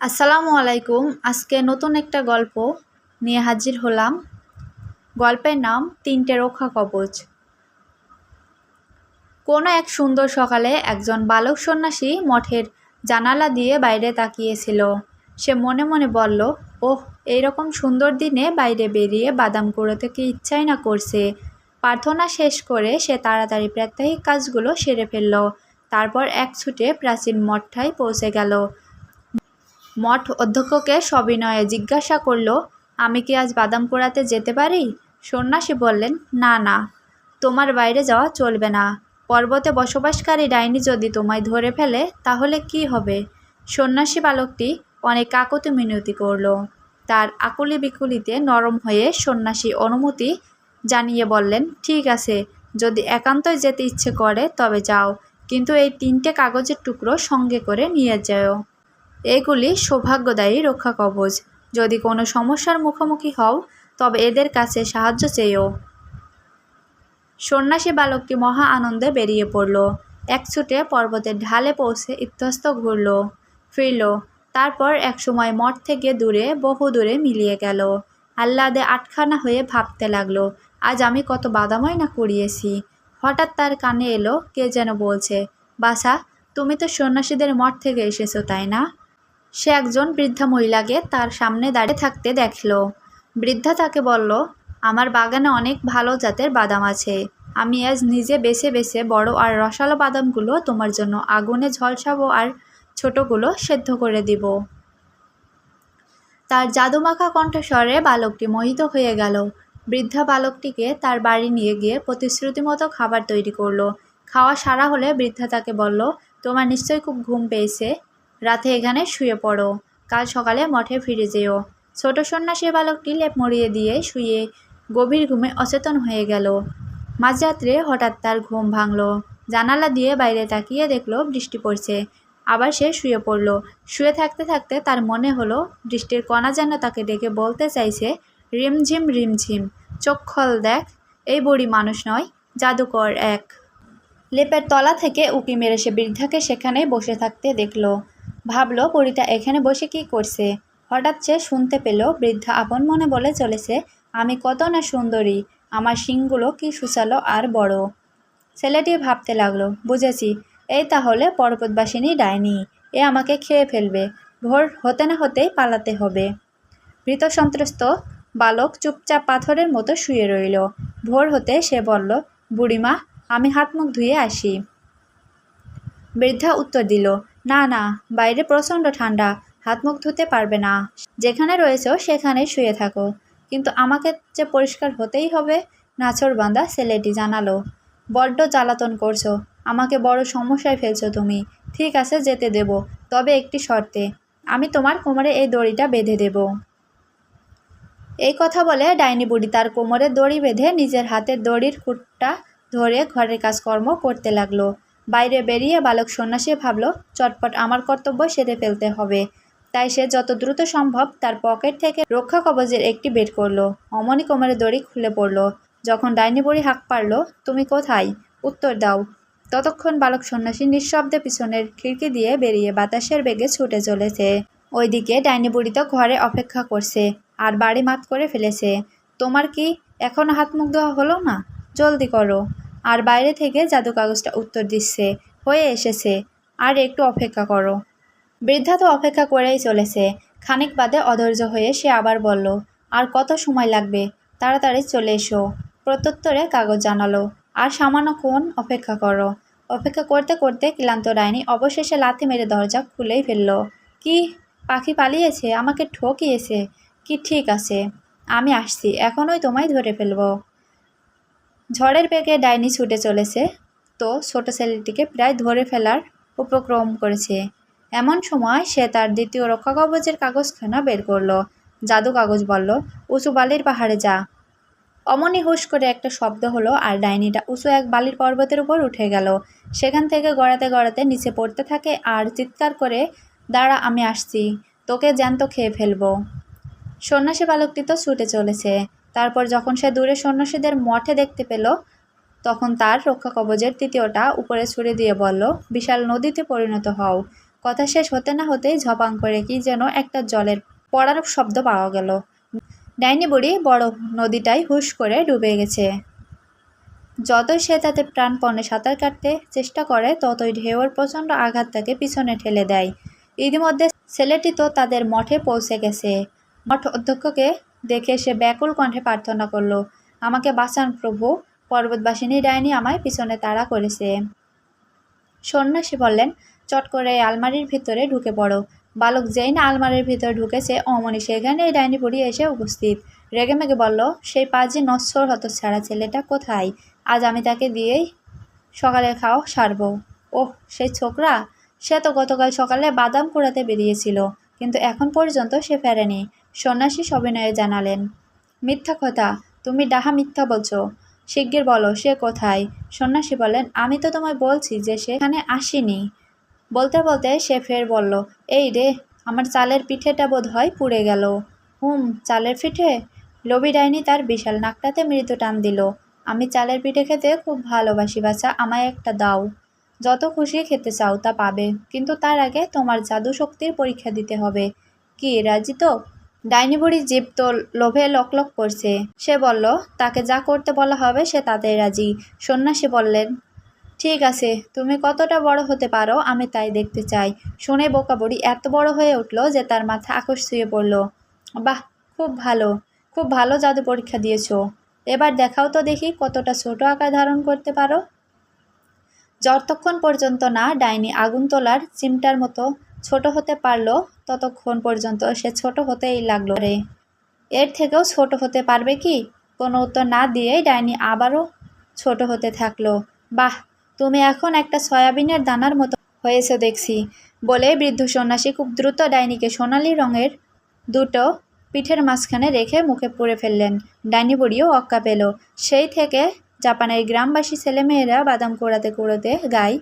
আসসালামু আলাইকুম। আজকে নতুন একটা গল্প নিয়ে হাজির হলাম। গল্পের নাম তিনটে রক্ষা কবচ। কোনো এক সুন্দর সকালে একজন বালক সন্ন্যাসী মঠের জানালা দিয়ে বাইরে তাকিয়েছিল। সে মনে মনে বলল, ওহ, এইরকম সুন্দর দিনে বাইরে বেরিয়ে বাদাম কুড়োতে কি ইচ্ছাই না করছে। প্রার্থনা শেষ করে সে তাড়াতাড়ি প্রাত্যহিক কাজগুলো সেরে ফেলল। তারপর এক ছুটে প্রাচীন মঠটায় পৌঁছে গেল। মঠ অধ্যক্ষকে সবিনয়ে জিজ্ঞাসা করল, আমি কি আজ বাদাম পোড়াতে যেতে পারি? সন্ন্যাসী বললেন, না না, তোমার বাইরে যাওয়া চলবে না। পর্বতে বসবাসকারী ডাইনি যদি তোমায় ধরে ফেলে, তাহলে কি হবে? সন্ন্যাসী বালকটি অনেক কাকতি মিনতি করল। তার আকুলি বিকুলিতে নরম হয়ে সন্ন্যাসী অনুমতি জানিয়ে বললেন, ঠিক আছে, যদি একান্তই যেতে ইচ্ছে করে, তবে যাও। কিন্তু এই তিনটে কাগজের টুকরো সঙ্গে করে নিয়ে যাও। এগুলি সৌভাগ্যদায়ী রক্ষা কবচ। যদি কোনো সমস্যার মুখোমুখি হও, তবে এদের কাছে সাহায্য চেয়েও। সন্ন্যাসী বালকটি মহা আনন্দে বেরিয়ে পড়ল। এক ছুটে পর্বতের ঢালে পৌঁছে ইত্যস্ত ঘুরল, ফিরল, তারপর একসময় মঠ থেকে দূরে, বহু দূরে মিলিয়ে গেল। আহ্লাদে আটখানা হয়ে ভাবতে লাগল, আজ আমি কত বাদামই না কুড়িয়েছি। হঠাৎ তার কানে এলো, কে যেন বলছে বাসা তুমি তো সন্ন্যাসীদের মঠ থেকে এসেছ, তাই না? সে একজন বৃদ্ধা মহিলাকে তার সামনে দাঁড়িয়ে থাকতে দেখল। বৃদ্ধা তাকে বলল, আমার বাগানে অনেক ভালো জাতের বাদাম আছে। আমি আজ নিজে বেছে বেছে বড় আর রসালো বাদামগুলো তোমার জন্য আগুনে ঝলসাবো আর ছোটগুলো সেদ্ধ করে দিব। তার জাদুমাখা কণ্ঠস্বরে বালকটি মোহিত হয়ে গেল। বৃদ্ধা বালকটিকে তার বাড়ি নিয়ে গিয়ে প্রতিশ্রুতি মতো খাবার তৈরি করল। খাওয়া সারা হলে বৃদ্ধা তাকে বলল, তোমার নিশ্চয়ই খুব ঘুম পেয়েছে। রাতে এখানে শুয়ে পড়ো। কাল সকালে মঠে ফিরে যেও। ছোট সন্ন্যাসী বালকটি লেপ মরিয়ে দিয়ে শুয়ে গভীর ঘুমে অচেতন হয়ে গেল। মাঝরাত্রে হঠাৎ তার ঘুম ভাঙল। জানালা দিয়ে বাইরে তাকিয়ে দেখল বৃষ্টি পড়ছে। আবার সে শুয়ে পড়ল। শুয়ে থাকতে থাকতে তার মনে হলো, বৃষ্টির কণা যেন তাকে ডেকে বলতে চাইছে রিমঝিম রিমঝিম চোখ খল দেখ, এই বড়ি মানুষ নয়, জাদুকর এক। লেপের তলা থেকে উকি মেরে সে বৃদ্ধাকে সেখানেই বসে থাকতে দেখল। ভাবলো পরিটা এখানে বসে কি করছে? হঠাৎ সে শুনতে পেল, বৃদ্ধা আপন মনে বলে চলেছে, আমি কত না সুন্দরী, আমার শিংগুলো কি সুচালো আর বড়। ছেলেটি ভাবতে লাগল, বুঝেছি, এই তাহলে পর্বতবাসিনী ডাইনি, এ আমাকে খেয়ে ফেলবে, ভোর হতে না হতেই পালাতে হবে। মৃত সন্ত্রস্ত বালক চুপচাপ পাথরের মতো শুয়ে রইল। ভোর হতে সে বলল, বুড়িমা, আমি হাত মুখ ধুয়ে আসি। বৃদ্ধা উত্তর দিল না না, বাইরে প্রচণ্ড ঠান্ডা, হাত মুখ ধুতে পারবে না। যেখানে রয়েছে সেখানে শুয়ে থাকো। কিন্তু আমাকে যে পরিষ্কার হতেই হবে, নাছর বাঁধা ছেলেটি জানালো। বড্ড জ্বালাতন করছ, আমাকে বড় সমস্যায় ফেলছো তুমি। ঠিক আছে, যেতে দেব, তবে একটি শর্তে, আমি তোমার কোমরে এই দড়িটা বেঁধে দেব। এই কথা বলে ডাইনি বুড়ি তার কোমরে দড়ি বেঁধে নিজের হাতের দড়ির খুঁটটা ধরে ঘরের কাজকর্ম করতে লাগল। বাইরে বেরিয়ে বালক সন্ন্যাসী ভাবল, চটপট আমার কর্তব্য সেরে ফেলতে হবে। তাই সে যত দ্রুত সম্ভব তার পকেট থেকে রক্ষা কবচের একটি বের করল। অমনি কোমরে দড়ি খুলে পড়ল। যখন ডাইনি বুড়ি হাঁক পারল, তুমি কোথায়? উত্তর দাও। ততক্ষণ বালক সন্ন্যাসী নিঃশব্দে পিছনের খিড়কি দিয়ে বেরিয়ে বাতাসের বেগে ছুটে চলেছে। ওইদিকে ডাইনি বুড়ি তো ঘরে অপেক্ষা করছে, আর বাড়ি মাত করে ফেলেছে। তোমার কি এখনও হাত মুখ দেওয়া হলো না? জলদি করো। আর বাইরে থেকে জাদু কাগজটা উত্তর দিচ্ছে, হয়ে এসেছে। আর একটু অপেক্ষা করো। বৃদ্ধা তো অপেক্ষা করেই চলেছে। খানিক বাদে অধৈর্য হয়ে সে আবার বলল, আর কত সময় লাগবে? তাড়াতাড়ি চলে এসো। প্রত্যুত্তরে কাগজ জানালো, আর সামান্য কোন অপেক্ষা করো। অপেক্ষা করতে করতে ক্লান্ত ডাইনি অবশেষে লাথি মেরে দরজা খুলেই ফেলল, কি? পাখি পালিয়েছে? আমাকে ঠকিয়েছে? কি ঠিক আছে। আমি আসছি। এখনই তোমায় ধরে ফেলব। ঝড়ের বেগে ডাইনি ছুটে চলেছে। তো ছোট ছেলেটিকে প্রায় ধরে ফেলার উপক্রম করেছে। এমন সময় সে তার দ্বিতীয় রক্ষা কবচের কাগজখানা বের করল। জাদু কাগজ বলল, উঁচু বালির পাহাড়ে যা। অমনি হুশ করে একটা শব্দ হলো আর ডাইনিটা উঁচু এক বালির পর্বতের উপর উঠে গেল। সেখান থেকে গড়াতে গড়াতে নিচে পড়তে থাকে আর চিৎকার করে, দাঁড়া, আমি আসছি। তোকে জ্যান্ত খেয়ে ফেলব। সন্ন্যাসী বালকটি তো ছুটে চলেছে। তারপর যখন সে দূরে সন্ন্যাসীদের মঠে দেখতে পেল, তখন তার রক্ষা কবচের তৃতীয়টা উপরে ছুড়ে দিয়ে বলল, বিশাল নদীতে পরিণত হও। কথা শেষ হতে না হতেই ঝপাং করে কি যেন একটা জলের পড়ার শব্দ পাওয়া গেল। ডাইনি বুড়ি বড় নদীটাই হুশ করে ডুবে গেছে। যতই সে তাতে প্রাণপণে সাঁতার কাটতে চেষ্টা করে, ততই ঢেউয়ের প্রচণ্ড আঘাত তাকে পিছনে ঠেলে দেয়। ইতিমধ্যে ছেলেটি তো তাদের মঠে পৌঁছে গেছে। মঠ অধ্যক্ষকে দেখে সে ব্যাকুল কণ্ঠে প্রার্থনা করল, আমাকে বাঁচান প্রভু। পর্বতবাসিনী ডাইনি আমায় পিছনে তাড়া করেছে। সন্ন্যাসী বললেন, চট করে আলমারির ভিতরে ঢুকে পড়ো। বালক যেই না আলমারির ভিতরে ঢুকেছে, অমনি সেখানে এই ডাইনি বুড়ি এসে উপস্থিত। রেগেমেগে বলল, সেই পাজি নশ্বর হত ছাড়া ছেলেটা কোথায়? আজ আমি তাকে দিয়েই সকালে খাও সারবো। ওহ, সেই ছোকরা? সে তো গতকাল সকালে বাদাম কুড়াতে বেরিয়েছিল, কিন্তু এখন পর্যন্ত সে ফেরেনি। সন্ন্যাসী সবিনয়ে জানালেন, মিথ্যা কথা, তুমি ডাহা মিথ্যা বলছো। শিগগির বলো, সে কোথায়? সন্ন্যাসী বলেন আমি তো তোমায় বলছি যে সেখানে আসেনি। বলতে বলতে সে ফের বলল, এই রে, আমার চালের পিঠেটা বোধ হয় পুড়ে গেল। হুম, চালের পিঠে? লবি ডাইনি তার বিশাল নাকটাতে মৃদু টান দিল। আমি চালের পিঠে খেতে খুব ভালোবাসি বাচ্চা আমায় একটা দাও। যত খুশি খেতে চাও তা পাবে, কিন্তু তার আগে তোমার জাদু শক্তির পরীক্ষা দিতে হবে। কি, রাজি তো? ডাইনি বুড়ি জীব তো লোভে লকলক করছে। সে বলল, তাকে যা করতে বলা হবে সে তাতে রাজি। সন্ন্যাসী বললেন, ঠিক আছে, তুমি কতটা বড় হতে পারো, আমি তাই দেখতে চাই। শুনে বোকা বুড়ি এত বড় হয়ে উঠল যে তার মাথা আকর্ষ শুয়ে পড়ল। বাহ, খুব ভালো খুব ভালো জাদু পরীক্ষা দিয়েছ। এবার দেখাও তো দেখি কতটা ছোট আকার ধারণ করতে পারো। যতক্ষণ পর্যন্ত না, ডাইনি আগুন তোলার চিমটার মতো ছোট হতে পারল ততক্ষণ পর্যন্ত। সে ছোট হতেই লাগল রে। এর থেকেও ছোট হতে পারবে কি? কোনো উত্তর না দিয়েই ডাইনি আবারও ছোট হতে থাকল। বাহ, তুমি এখন একটা সয়াবিনের দানার মতো হয়েছে দেখছি। বলে বৃদ্ধ সন্ন্যাসী খুব দ্রুত ডাইনিকে সোনালি রঙের দুটো পিঠের মাঝখানে রেখে মুখে পুড়ে ফেললেন। ডাইনি বুড়িও অক্কা পেল। সেই থেকে জাপানের গ্রামবাসী ছেলেমেয়েরা বাদাম কুড়াতে কুড়োতে গায়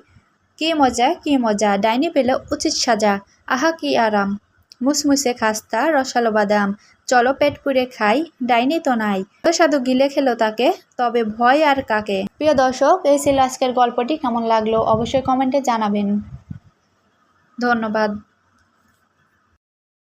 কী মজা, কি মজা, ডাইনি পেল উচিত সাজা। আহা, কি আরাম। মুসমুসে খাস্তা, রসালো বাদাম। চলো পেট পুড়ে খাই, ডাইনি তো নাই। তো সাধু গিলে খেলো তাকে, তবে ভয় আর কাকে? প্রিয় দর্শক, এই ছিল আজকের গল্পটি। কেমন লাগল? অবশ্যই কমেন্টে জানাবেন। ধন্যবাদ।